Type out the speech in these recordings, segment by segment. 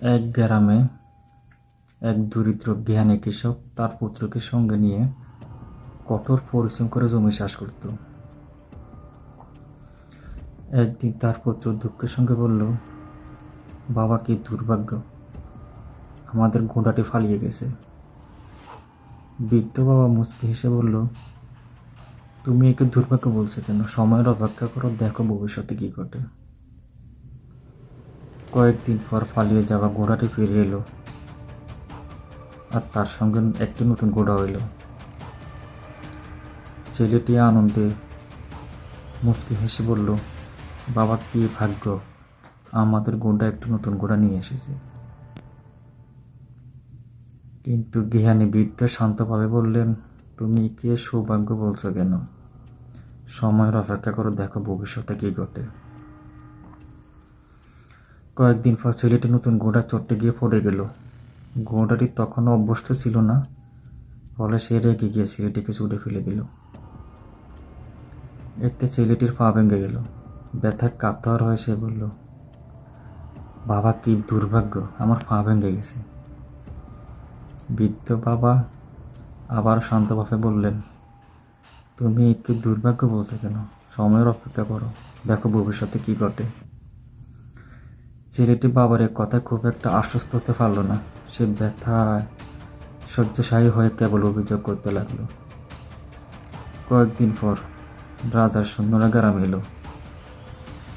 এক গ্রামে এক দরিদ্র জ্ঞানী কৃষক তার পুত্রকে সঙ্গে নিয়ে কঠোর পরিশ্রম করে জমি চাষ করত। একদিন তার পুত্র দুঃখের সঙ্গে বলল, বাবা, কি দুর্ভাগ্য, আমাদের ঘোড়াটি ফালিয়ে গেছে। বৃদ্ধ বাবা মুচকি হেসে বলল, তুমি একে দুর্ভাগ্য বলছো কেন? সময়ের অপেক্ষা করো, দেখো ভবিষ্যতে কি ঘটে। কয়েকদিন পর পালিয়ে যাওয়া ঘোড়াটি ফিরে এলো আর তার সঙ্গে একটি নতুন ঘোড়া হইল ছেলেটি আনন্দে মুচকি হেসে বলল, বাবা, কি ভাগ্য, আমাদের ঘোড়া একটি নতুন ঘোড়া নিয়ে এসেছে। কিন্তু জ্ঞানী বৃদ্ধ শান্তভাবে বললেন, তুমি কে সৌভাগ্য বলছো কেন? সময়ের অপেক্ষা করো, দেখো ভবিষ্যতে কি ঘটে। কয়েকদিন পর ছেলেটি নতুন ঘোড়া চট্টে গিয়ে পড়ে গেল। ঘোড়াটি তখনও অভ্যস্ত ছিল না, ফলে সে রেগে গিয়ে ছেলেটিকে ছুটে ফেলে দিল। এতে ছেলেটির পা ভেঙে গেল। ব্যথায় কাতর হয়ে সে বলল, বাবা, কি দুর্ভাগ্য, আমার পা ভেঙে গেছে। বৃদ্ধ বাবা আবার শান্তভাবে বললেন, তুমি একটু দুর্ভাগ্য বলছো কেন? সময়ের অপেক্ষা করো, দেখো ভবিষ্যতে কি ঘটে। ছেলেটি বাবার এক কথায় খুব একটা আশ্বস্ত হতে পারল না। সে ব্যথায় শয্যশায়ী হয়ে কেবল অভিযোগ করতে লাগল। কয়েকদিন পর রাজার সৈন্যরা গ্রামে এলো।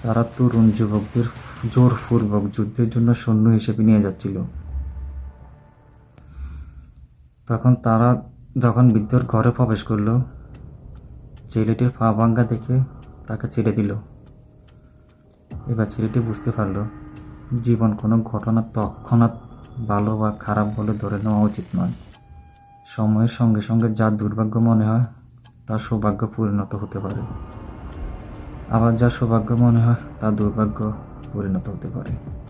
তারা তরুণ যুবকদের জোরপূর্বক যুদ্ধের জন্য সৈন্য হিসেবে নিয়ে যাচ্ছিল। তখন তারা যখন বৃদ্ধর ঘরে প্রবেশ করল, ছেলেটির পা ভাঙ্গা দেখে তাকে ছেড়ে দিল। এবার ছেলেটি বুঝতে পারল জীবন কোনো ঘটনা তৎক্ষণাৎ ভালো বা খারাপ বলে ধরে নেওয়া উচিত নয়। সময়ের সঙ্গে সঙ্গে যা দুর্ভাগ্য মনে হয়, তা সৌভাগ্য পরিণত হতে পারে। আবার যা সৌভাগ্য মনে হয়, তা দুর্ভাগ্য পরিণত হতে পারে।